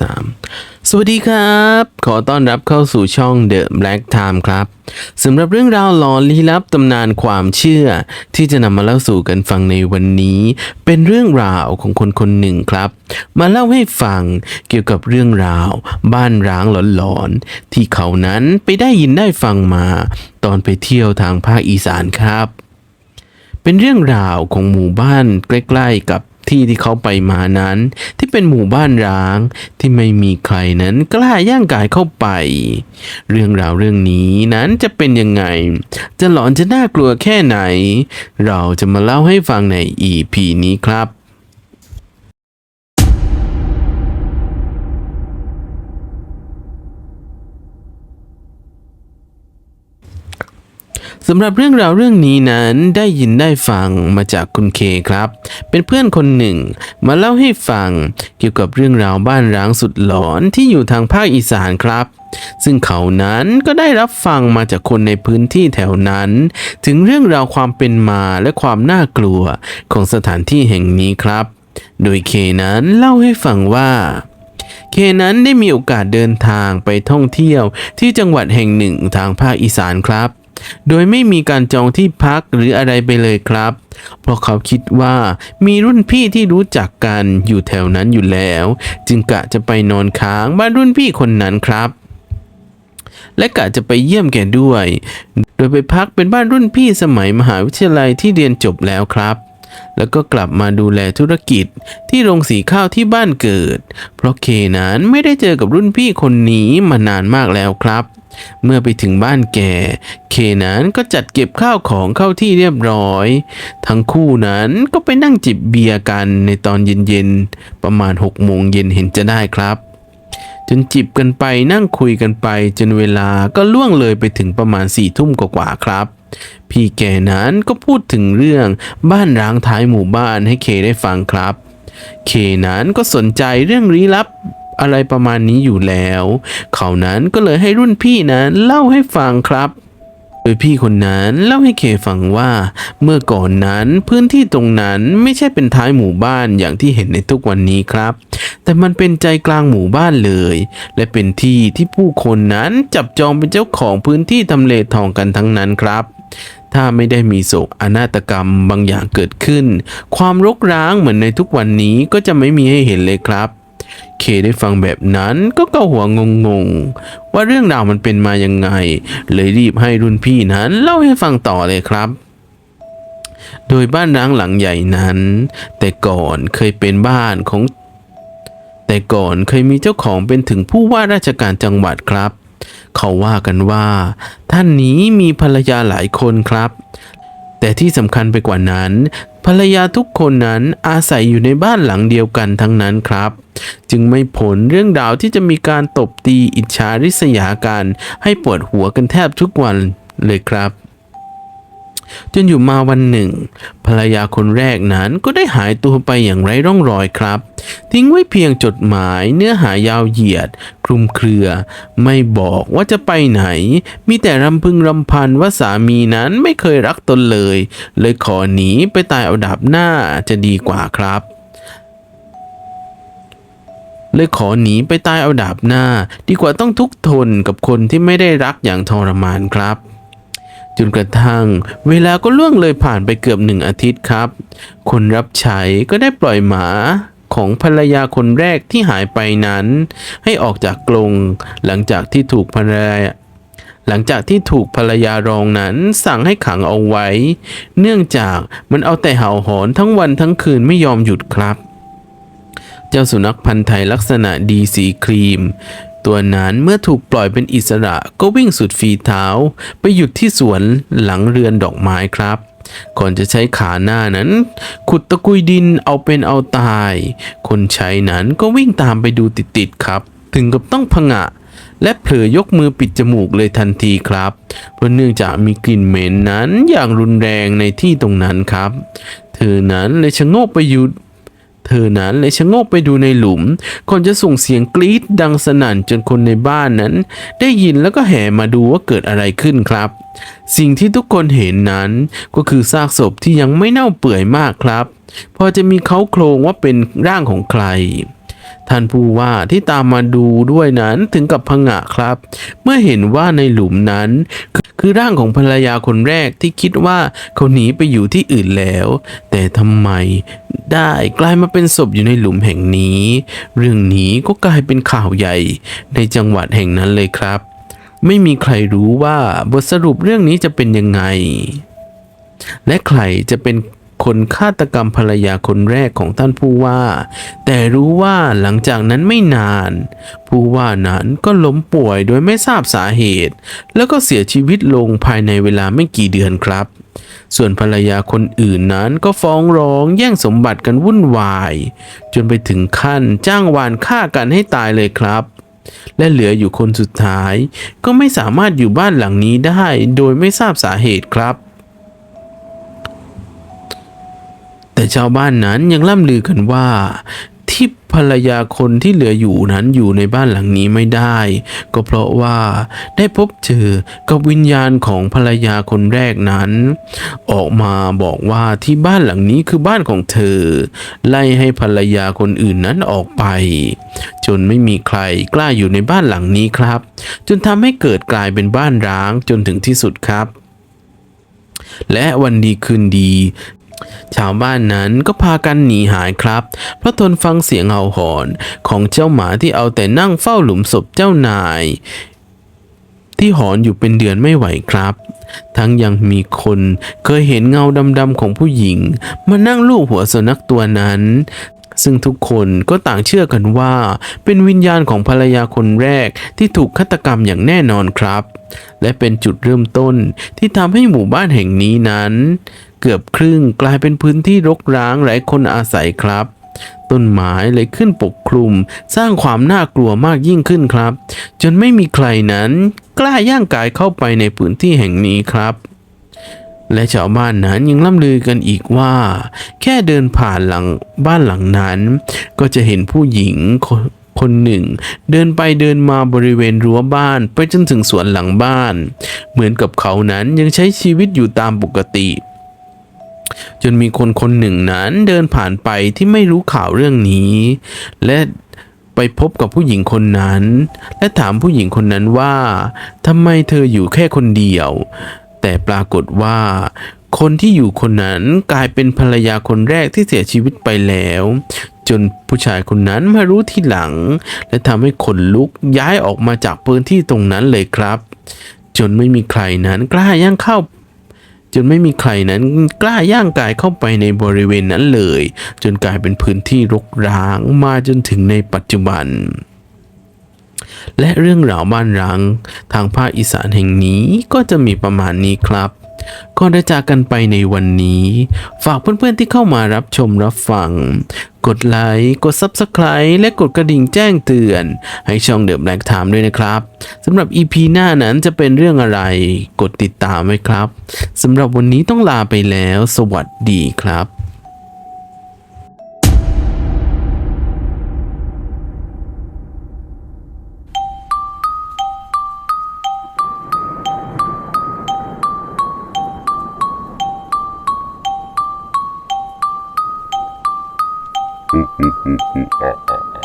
3 สวัสดีครับ ขอต้อนรับเข้าสู่ช่อง The Black Time ครับสำหรับเรื่องราวหลอนลี้ลับตำนานความเชื่อ ที่จะนำมาเล่าสู่กันฟังในวันนี้ เป็นเรื่องราวของคนคนหนึ่งครับ มาเล่าให้ฟังเกี่ยวกับเรื่องราว บ้านร้างหลอนๆที่เขานั้นไปได้ยินได้ฟังมา ตอนไปเที่ยวทางภาคอีสานครับ เป็นเรื่องราวของหมู่บ้านใกล้ ๆ กับ ที่ที่เขาไปมานั้น ที่เป็นหมู่บ้านร้าง ที่ไม่มีใครนั้นกล้าย่างกายเข้าไป เรื่องราวเรื่องนี้นั้นจะเป็นยังไง จะหลอนจะน่ากลัวแค่ไหน เราจะมาเล่าให้ฟังใน EP นี้ครับ สำหรับเรื่องราวเรื่องนี้นั้นได้ยินได้ฟังมาจากคุณเคครับ เป็นเพื่อนคนหนึ่ง มาเล่าให้ฟังเกี่ยวกับเรื่องราวบ้านร้างสุดหลอนที่อยู่ทางภาคอีสานครับ ซึ่งเขานั้นก็ได้รับฟังมาจากคนในพื้นที่แถวนั้น ถึงเรื่องราวความเป็นมาและความน่ากลัวของสถานที่แห่งนี้ครับ โดยเคนั้นเล่าให้ฟังว่าเคนั้นได้มีโอกาสเดินทางไปท่องเที่ยวที่จังหวัดแห่งหนึ่งทางภาคอีสานครับ โดยไม่มีการจองที่พักหรืออะไรไปเลยครับ เพราะเขาคิดว่ามีรุ่นพี่ที่รู้จักกันอยู่แถวนั้นอยู่แล้ว จึงกะจะไปนอนค้างบ้านรุ่นพี่คนนั้นครับ และกะจะไปเยี่ยมแกด้วย โดยไปพักเป็นบ้านรุ่นพี่สมัยมหาวิทยาลัยที่เรียนจบแล้วครับแล้วก็กลับมาดูแลธุรกิจที่โรงสีข้าวที่บ้านเกิด เพราะเคนั้นไม่ได้เจอกับรุ่นพี่คนนี้มานานมากแล้วครับ เมื่อไปถึงบ้านแกเคนั้นก็จัดเก็บข้าวของเข้าที่เรียบร้อย ทั้งคู่นั้นก็ไปนั่งจิบเบียร์กันในตอนเย็นๆ ประมาณ6โมงเย็นเห็นจะได้ครับ จนจิบกันไปนั่งคุยกันไป จนเวลาก็ล่วงเลยไปถึงประมาณสี่ทุ่มกว่าๆครับ พี่แกนั้นก็พูดถึงเรื่องบ้านร้างท้ายหมู่บ้านให้เคได้ฟังครับ เคนั้นก็สนใจเรื่องลี้ลับ อะไรประมาณนี้อยู่แล้ว เขานั้นก็เลยให้รุ่นพี่นั้นเล่าให้ฟังครับโดยพี่คนนั้นเล่าให้เคฟังว่า เมื่อก่อนนั้นพื้นที่ตรงนั้นไม่ใช่เป็นท้ายหมู่บ้านอย่างที่เห็นในทุกวันนี้ครับ แต่มันเป็นใจกลางหมู่บ้านเลย และเป็นที่ที่ผู้คนนั้นจับจองเป็นเจ้าของพื้นที่ทำเลทองกันทั้งนั้นครับ ถ้าไม่ได้มีโศกอนาตกรรมบางอย่างเกิดขึ้น ความรกร้างเหมือนในทุกวันนี้ก็จะไม่มีให้เห็นเลยครับ เคได้ฟังแบบนั้นก็เกาหัวงงๆ ว่าเรื่องราวมันเป็นมายังไง เลยรีบให้รุ่นพี่นั้นเล่าให้ฟังต่อเลยครับโดยบ้านร้างหลังใหญ่นั้น แต่ก่อนเคยเป็นบ้านของ แต่ก่อนเคยมีเจ้าของเป็นถึงผู้ว่าราชการจังหวัดครับ เขาว่ากันว่า ท่านนี้มีภรรยาหลายคนครับ แต่ที่สำคัญไปกว่านั้น ภรรยาทุกคนนั้นอาศัยอยู่ในบ้านหลังเดียวกันทั้งนั้นครับ จึงไม่ผลเรื่องราวที่จะมีการตบตีอิจฉาริษยากัน ให้ปวดหัวกันแทบทุกวันเลยครับ จนอยู่มาวันหนึ่ง ภรรยาคนแรกนั้นก็ได้หายตัวไปอย่างไร้ร่องรอยครับ ทิ้งไว้เพียงจดหมายเนื้อหายาวเหยียด คลุมเครือ ไม่บอกว่าจะไปไหน มีแต่รำพึงรำพันว่าสามีนั้นไม่เคยรักตนเลย เลยขอหนีไปตายเอาดาบหน้าจะดีกว่าครับ เลยขอหนีไปตายเอาดาบหน้า ดีกว่าต้องทุกขทนกับคนที่ไม่ได้รักอย่างทรมานครับจนกระทั่ง เวลาก็ล่วงเลยผ่านไปเกือบหนึ่งอาทิตย์ครับ คนรับใช้ก็ได้ปล่อยหมาของภรรยาคนแรกที่หายไปนั้น ให้ออกจากกรงหลังจากที่ถูกภรรยาหลังจากที่ถูกภรรยารองนั้นสั่งให้ขังเอาไว้ เนื่องจากมันเอาแต่เห่าหอนทั้งวันทั้งคืนไม่ยอมหยุดครับ จ้าสุนัขพันธ์ไทยลักษณะดีสีครีม ตัวนั้นเมื่อถูกปล่อยเป็นอิสระก็วิ่งสุดฝีเท้า ไปหยุดที่สวนหลังเรือนดอกไม้ครับก่อนจะใช้ขาหน้านั้น ขุดตะกุยดินเอาเป็นเอาตาย คนใช้นั้นก็วิ่งตามไปดูติดๆครับ ถึงกับต้องผงะ และเผลอยกมือปิดจมูกเลยทันทีครับ เพราะเนื่องจากมีกลิ่นเหม็นนั้นอย่างรุนแรงในที่ตรงนั้นครับ เธอนั้นเลยชะโงกไปอยู่ เธอนั้นเลยชะโงกไปดูในหลุม ก่อนจะส่งเสียงกรี๊ดดังสนั่นจนคนในบ้านนั้น ได้ยินแล้วก็แห่มาดูว่าเกิดอะไรขึ้นครับ สิ่งที่ทุกคนเห็นนั้นก็คือซากศพที่ยังไม่เน่าเปื่อยมากครับ พอจะมีเขาโครงว่าเป็นร่างของใครท่านผู้ว่าที่ตามมาดูด้วยนั้นถึงกับพงะครับ เมื่อเห็นว่าในหลุมนั้น คือร่างของภรรยาคนแรกที่คิดว่าเขาหนีไปอยู่ที่อื่นแล้ว แต่ทำไมได้กลายมาเป็นศพอยู่ในหลุมแห่งนี้ เรื่องนี้ก็กลายเป็นข่าวใหญ่ ในจังหวัดแห่งนั้นเลยครับ ไม่มีใครรู้ว่าบทสรุปเรื่องนี้จะเป็นยังไง และใครจะเป็น คนฆาตกรรมภรรยาคนแรกของท่านผู้ว่า แต่รู้ว่าหลังจากนั้นไม่นาน ผู้ว่านั้นก็ล้มป่วยโดยไม่ทราบสาเหตุ แล้วก็เสียชีวิตลงภายในเวลาไม่กี่เดือนครับ ส่วนภรรยาคนอื่นนั้นก็ฟ้องร้องแย่งสมบัติกันวุ่นวาย จนไปถึงขั้นจ้างวานฆ่ากันให้ตายเลยครับและเหลืออยู่คนสุดท้าย ก็ไม่สามารถอยู่บ้านหลังนี้ได้ โดยไม่ทราบสาเหตุครับ แต่ชาวบ้านนั้นยังล่ำลือกันว่าที่ภรรยาคนที่เหลืออยู่นั้นอยู่ในบ้านหลังนี้ไม่ได้ ก็เพราะว่าได้พบเจอกับวิญญาณของภรรยาคนแรกนั้น ออกมาบอกว่าที่บ้านหลังนี้คือบ้านของเธอ ไล่ให้ภรรยาคนอื่นนั้นออกไป จนไม่มีใครกล้าอยู่ในบ้านหลังนี้ครับ จนทำให้เกิดกลายเป็นบ้านร้างจนถึงที่สุดครับและวันดีคืนดี ชาวบ้านนั้นก็พากันหนีหายครับ เพราะทนฟังเสียงเห่าหอนของเจ้าหมาที่เอาแต่นั่งเฝ้าหลุมศพเจ้านาย ที่หอนอยู่เป็นเดือนไม่ไหวครับ ทั้งยังมีคนเคยเห็นเงาดำๆของผู้หญิง มานั่งลูบหัวสุนัขตัวนั้น ซึ่งทุกคนก็ต่างเชื่อกันว่า เป็นวิญญาณของภรรยาคนแรกที่ถูกฆาตกรรมอย่างแน่นอนครับ และเป็นจุดเริ่มต้นที่ทำให้หมู่บ้านแห่งนี้นั้น เกือบครึ่งกลายเป็นพื้นที่รกร้างไร้คนอาศัยครับต้นไม้เลยขึ้นปกคลุม สร้างความน่ากลัวมากยิ่งขึ้นครับ จนไม่มีใครนั้น กล้าย่างกายเข้าไปในพื้นที่แห่งนี้ครับ และชาวบ้านนั้นยังล่ำลือกันอีกว่า แค่เดินผ่านหลังบ้านหลังนั้น ก็จะเห็นผู้หญิงคนหนึ่ง เดินไปเดินมาบริเวณรั้วบ้านไปจนถึงสวนหลังบ้าน เหมือนกับเขานั้นยังใช้ชีวิตอยู่ตามปกติ จนมีคนคนหนึ่งนั้นเดินผ่านไปที่ไม่รู้ข่าวเรื่องนี้ และไปพบกับผู้หญิงคนนั้น และถามผู้หญิงคนนั้นว่าทำไมเธออยู่แค่คนเดียว แต่ปรากฏว่า คนที่อยู่คนนั้นกลายเป็นภรรยาคนแรกที่เสียชีวิตไปแล้ว จนผู้ชายคนนั้นมารู้ทีหลัง และทำให้ขนลุกย้ายออกมาจากพื้นที่ตรงนั้นเลยครับ จนไม่มีใครนั้นกล้าย่างเข้าจนไม่มีใครนั้นกล้าย่างกายเข้าไปในบริเวณนั้นเลย จนกลายเป็นพื้นที่รกร้างมาจนถึงในปัจจุบัน และเรื่องราวบ้านร้างทางภาคอีสานแห่งนี้ก็จะมีประมาณนี้ครับก่อนจะจากกันไปในวันนี้ ฝากเพื่อนๆที่เข้ามารับชมรับฟัง กดไลค์ กด Subscribe และกดกระดิ่งแจ้งเตือน ให้ช่องเดอะแบล็กไทม์ด้วยนะครับสำหรับ EP หน้านั้นจะเป็นเรื่องอะไร กดติดตามไว้ครับสำหรับวันนี้ต้องลาไปแล้ว สวัสดีครับ Uh, uh, uh, uh.